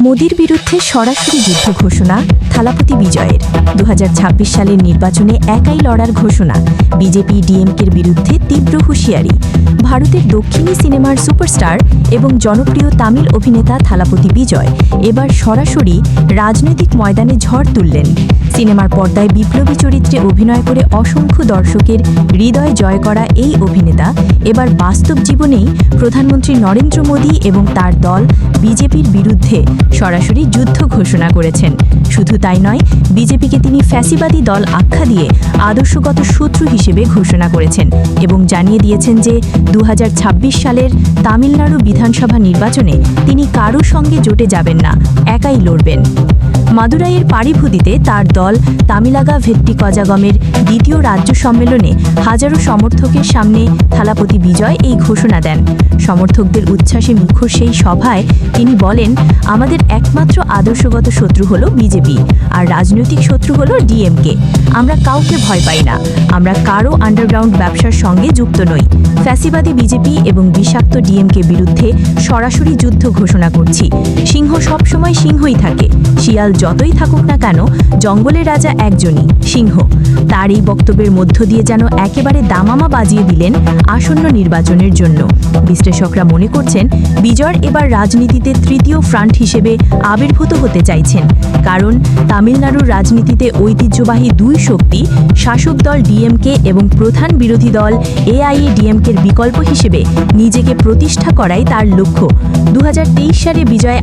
মোদির বিরুদ্ধে সরাসরি যুদ্ধ ঘোষণা থালাপতি বিজয়ের। দু হাজার ছাব্বিশ সালের নির্বাচনে একাই লড়ার ঘোষণা। বিজেপি ডিএমকের বিরুদ্ধে তীব্র হুঁশিয়ারি। ভারতের দক্ষিণী সিনেমার সুপারস্টার এবং জনপ্রিয় তামিল অভিনেতা থালাপতি বিজয় এবার সরাসরি রাজনৈতিক ময়দানে ঝড় তুললেন। সিনেমার পর্দায় বিপ্লবী চরিত্রে অভিনয় করে অসংখ্য দর্শকের হৃদয় জয় করা এই অভিনেতা এবার বাস্তব জীবনেই প্রধানমন্ত্রী নরেন্দ্র মোদী এবং তার দল বিজেপির বিরুদ্ধে সরাসরি যুদ্ধ ঘোষণা করেছেন। শুধু তাই নয়, বিজেপিকে তিনি ফ্যাসিবাদী দল আখ্যা দিয়ে আদর্শগত শত্রু হিসেবে ঘোষণা করেছেন এবং জানিয়ে দিয়েছেন যে দু হাজার ছাব্বিশ সালের তামিলনাড়ু বিধানসভা নির্বাচনে তিনি কারও সঙ্গে জোটে যাবেন না, একাই লড়বেন। মাদুরাইয়ের পারিভূতিতে তার দল তামিলাগা ভেট্টি কজাগমের দ্বিতীয় রাজ্য সম্মেলনে হাজারো সমর্থকের সামনে থালাপতি বিজয় এই ঘোষণা দেন। সমর্থকদের উচ্ছ্বাসে মুখর সেই সভায় তিনি বলেন, আমাদের একমাত্র আদর্শগত শত্রু হলো বিজেপি, আর রাজনৈতিক শত্রু হলো ডিএমকে। আমরা কাউকে ভয় পাই না। আমরা কারও আন্ডারগ্রাউন্ড ব্যবসার সঙ্গে যুক্ত নই। ফ্যাসিবাদী বিজেপি এবং বিষাক্ত ডিএমকে বিরুদ্ধে সরাসরি যুদ্ধ ঘোষণা করছি। সিংহ সবসময় সিংহই থাকে। শিয়াল যতই থাকুক না কেন, জঙ্গলের রাজা একজনই, সিংহ। তার এই বক্তব্যের মধ্য দিয়ে যেন একেবারে দামামা বাজিয়ে দিলেন আসন্ন নির্বাচনের জন্য। বিশ্লেষকরা মনে করছেন, বিজয় এবার রাজনীতিতে তৃতীয় ফ্রন্ট হিসেবে আবির্ভূত হতে চাইছেন। কারণ, তামিলনাড়ুর রাজনীতিতে ঐতিহ্যবাহী দুই শক্তি, শাসক দল ডিএমকে এবং প্রধান বিরোধী দল এআইএ ডিএমকের বিকল্প হিসেবে নিজেকে প্রতিষ্ঠা করাই তার লক্ষ্য। দু হাজার তেইশ সালে বিজয়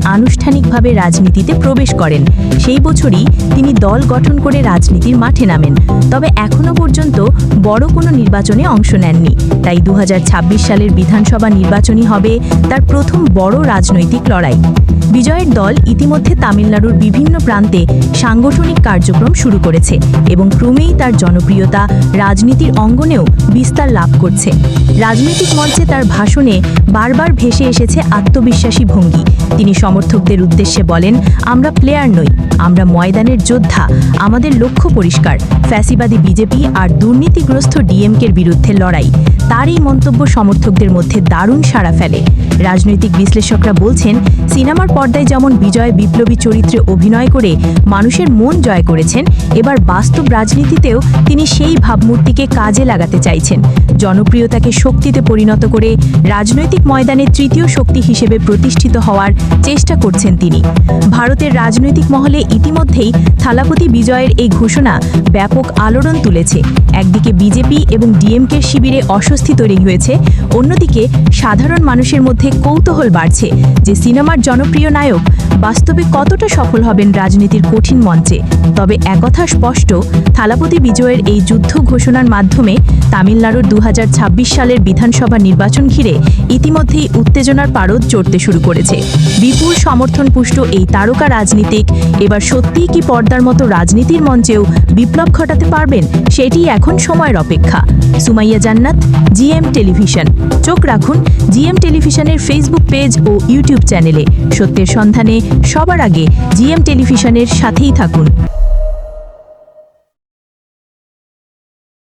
আনুষ্ঠানিকভাবে রাজনীতিতে প্রবেশ করেন। সেই বছরই তিনি দল গঠন করে রাজনীতির মাঠে নামেন। তবে এখনও পর্যন্ত বড় কোনো নির্বাচনে অংশ নেননি। তাই দু হাজার ছাব্বিশ সালের বিধানসভা নির্বাচনই হবে তার প্রথম বড় রাজনৈতিক লড়াই। বিজয়ের দল ইতিমধ্যে তামিলনাড়ুর বিভিন্ন প্রান্তে সাংগঠনিক কার্যক্রম শুরু করেছে এবং ক্রমেই তার জনপ্রিয়তা রাজনীতির অঙ্গনেও বিস্তার লাভ করছে। রাজনৈতিক মঞ্চে তার ভাষণে বারবার ভেসে এসেছে আত্মবিশ্বাসী ভঙ্গি। তিনি সমর্থকদের উদ্দেশ্যে বলেন, আমরা প্লেয়ার নই, আমরা ময়দানের যোদ্ধা, আমাদের লক্ষ্য পরিষ্কার। ফ্যাসিবাদী বিজেপি আর দুর্নীতিগ্রস্ত ডিএমকের বিরুদ্ধে লড়াই। তার এই মন্তব্য সমর্থকদের মধ্যে দারুণ সাড়া ফেলে। রাজনৈতিক বিশ্লেষকরা বলছেন, সিনেমার পর্দায় যেমন বিজয় বিপ্লবী চরিত্রে অভিনয় করে মানুষের মন জয় করেছেন, এবার বাস্তব রাজনীতিতেও তিনি সেই ভাবমূর্তিকে কাজে লাগাতে চাইছেন। জনপ্রিয়তাকে শক্তিতে পরিণত করে রাজনৈতিক ময়দানে তৃতীয় শক্তি হিসেবে প্রতিষ্ঠিত হওয়ার চেষ্টা করছেন তিনি। ভারতের রাজনৈতিক মহলে ইতিমধ্যেই থালাপতি বিজয়ের এই ঘোষণা ব্যাপক আলোড়ন তুলেছে। একদিকে বিজেপি এবং ডিএমকে শিবিরে অস্বস্তি তৈরি হয়েছে, অন্যদিকে সাধারণ মানুষের মধ্যে কৌতূহল বাড়ছে যে সিনেমার জনপ্রিয় নায়ক বাস্তবে কতটা সফল হবেন রাজনীতির কঠিন মঞ্চে। তবে একথা স্পষ্ট, থালাপতি বিজয়ের এই যুদ্ধ ঘোষণার মাধ্যমে তামিলনাড়ুর দু হাজার ছাব্বিশ সালের বিধানসভা নির্বাচন ঘিরে ইতিমধ্যেই উত্তেজনার পারদ চড়তে শুরু করেছে। বিপুল সমর্থন পুষ্ট এই তারকা রাজনীতিক এবার সত্যিই কি পর্দার মতো রাজনীতির মঞ্চেও বিপ্লব ঘটাতে পারবেন, সেটি এখন সময়ের অপেক্ষা। সুমাইয়া জান্নাত, জিএম টেলিভিশন। চোখ রাখুন জিএম টেলিভিশনের ফেসবুক পেজ ও ইউটিউব চ্যানেলে সত্যের সন্ধানে সবার আগে জিএম টেলিভিশনের সাথেই থাকুন।